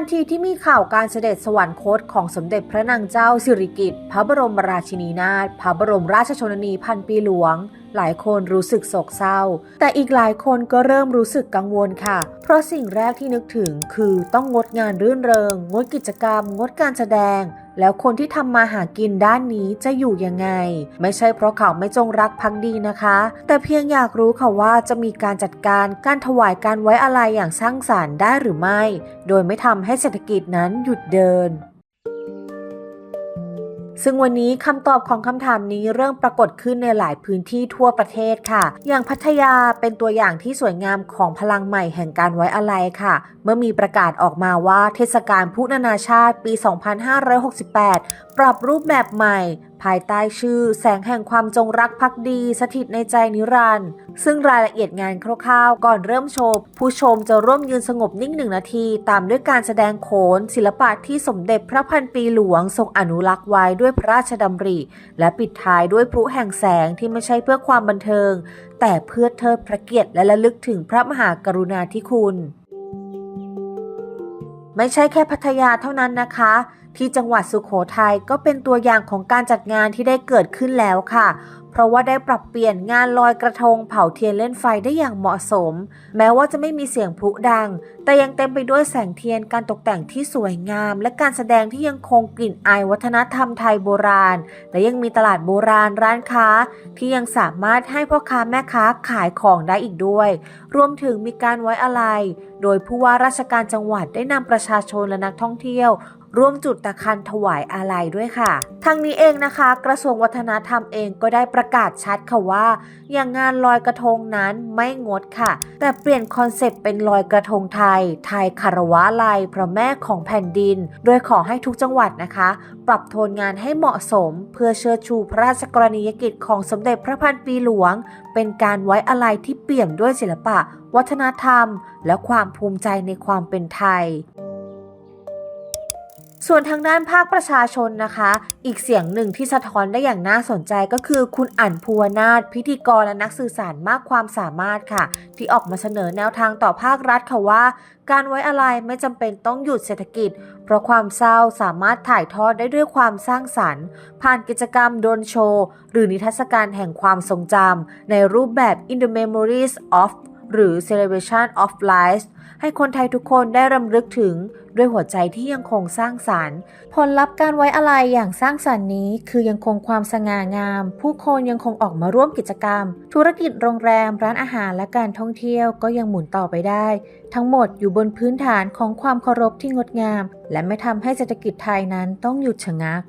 นทีที่มีข่าวการเสด็จสวรรคตของสมเด็จพระนางเจ้าสิริกิติ์พระบรมราชินีนาถพระบรมราชชนนีพันปีหลวง หลายคนรู้สึกโศกเศร้า แต่อีกหลายคนก็เริ่มรู้สึกกังวลค่ะ เพราะสิ่งแรกที่นึกถึงคือต้องงดงานรื่นเริง งดกิจกรรม งดการแสดง แล้วคนที่ทำมาหากินด้านนี้จะอยู่ยังไง ไม่ใช่เพราะเขาไม่จงรักภักดีนะคะ แต่เพียงอยากรู้ค่ะว่าจะมีการจัดการการถวายการไว้อะไรอย่างสร้างสารรค์ได้หรือไม่ โดยไม่ทำให้เศรษฐกิจนั้นหยุดเดิน ซึ่งวันนี้คำตอบของคำถามนี้เริ่มปรากฏขึ้นในหลายพื้นที่ทั่วประเทศค่ะ อย่างพัทยาเป็นตัวอย่างที่สวยงามของพลังใหม่แห่งการไว้อะไรค่ะ เมื่อมีประกาศออกมาว่าเทศกาลพุนานาชาติปี 2568 ปรับรูปแบบใหม่ ภายใต้ชื่อแสงแห่งความจงรักภักดี สถิตในใจนิรันด์ซึ่งรายละเอียดงานคร่าวๆ ก่อนเริ่มโชว์ผู้ชมจะร่วมยืนสงบนิ่งหนึ่งนาที ตามด้วยการแสดงโขน ศิลปะที่สมเด็จพระพันปีหลวงทรงอนุรักษ์ไว้ด้วยพระราชดำริ และปิดท้ายด้วยพลุแห่งแสงที่ไม่ใช่เพื่อความบันเทิง แต่เพื่อเทิดพระเกียรติและระลึกถึงพระมหากรุณาธิคุณ ไม่ใช่แค่พัทยาเท่านั้นนะคะที่จังหวัดสุขโขทัยก็เป็นตัวอย่างของการจัดงานที่ได้เกิดขึ้นแล้วค่ะเพราะว่าได้ปรับเปลี่ยนงานลอยกระทงเผาเทียนเล่นไฟได้อย่างเหมาะสม แม้ว่าจะไม่มีเสียงพลุดัง แต่ยังเต็มไปด้วยแสงเทียนการตกแต่งที่สวยงาม และการแสดงที่ยังคงกลิ่นอายวัฒนธรรมไทยโบราณ และยังมีตลาดโบราณร้านค้า ที่ยังสามารถให้พ่อค้าแม่ค้าขายของได้อีกด้วย รวมถึงมีการไว้อะไรโดยผู้ว่าราชการจังหวัดได้นำประชาชนและนักท่องเที่ยวร่วมจุดตะคันถวายอาลัยด้วยค่ะทั้งนี้เองนะคะ กระทรวงวัฒนธรรมเองก็ได้ประกาศชัดค่ะว่า อย่างงานลอยกระทงนั้นไม่งดค่ะ แต่เปลี่ยนคอนเซปต์เป็นลอยกระทงไทย ไทยคารวะลัยพระแม่ของแผ่นดิน โดยขอให้ทุกจังหวัดนะคะ ปรับโทนงานให้เหมาะสม เพื่อเชิดชูพระราชกรณียกิจของสมเด็จพระพันปีหลวง เป็นการไว้อาลัยที่เปี่ยมด้วยศิลปะ วัฒนธรรม และความภูมิใจในความเป็นไทย ส่วนทางด้านภาคประชาชนนะคะ อีกเสียงหนึ่งที่สะท้อนได้อย่างน่าสนใจก็คือ คุณอั๋นภูวนาถพิธีกรและนักสื่อสารมากความสามารถค่ะ ที่ออกมาเสนอแนวทางต่อภาครัฐค่ะว่า การไว้อะไรไม่จำเป็นต้องหยุดเศรษฐกิจ เพราะความเศร้าสามารถถ่ายทอดได้ด้วยความสร้างสรรค์ ผ่านกิจกรรมโดนโชว์หรือนิทรรศการแห่งความทรงจำในรูปแบบ In the Memories of หรือ Celebration of Life ให้คนไทยทุกคนได้รำลึกถึงด้วยหัวใจที่ยังคงสร้างสารรค์ ผลลัพธ์การไว้อะไรอย่างสร้างสรรค์นี้ คือยังคงความสง่างาม ผู้คนยังคงออกมาร่วมกิจกรรม ธุรกิจโรงแรม ร้านอาหารและการท่องเที่ยวก็ยังหมุนต่อไปได้ ทั้งหมดอยู่บนพื้นฐานของความเคารพที่งดงาม และไม่ทำให้เศรษฐกิจไทยนั้นต้องหยุดชะงัก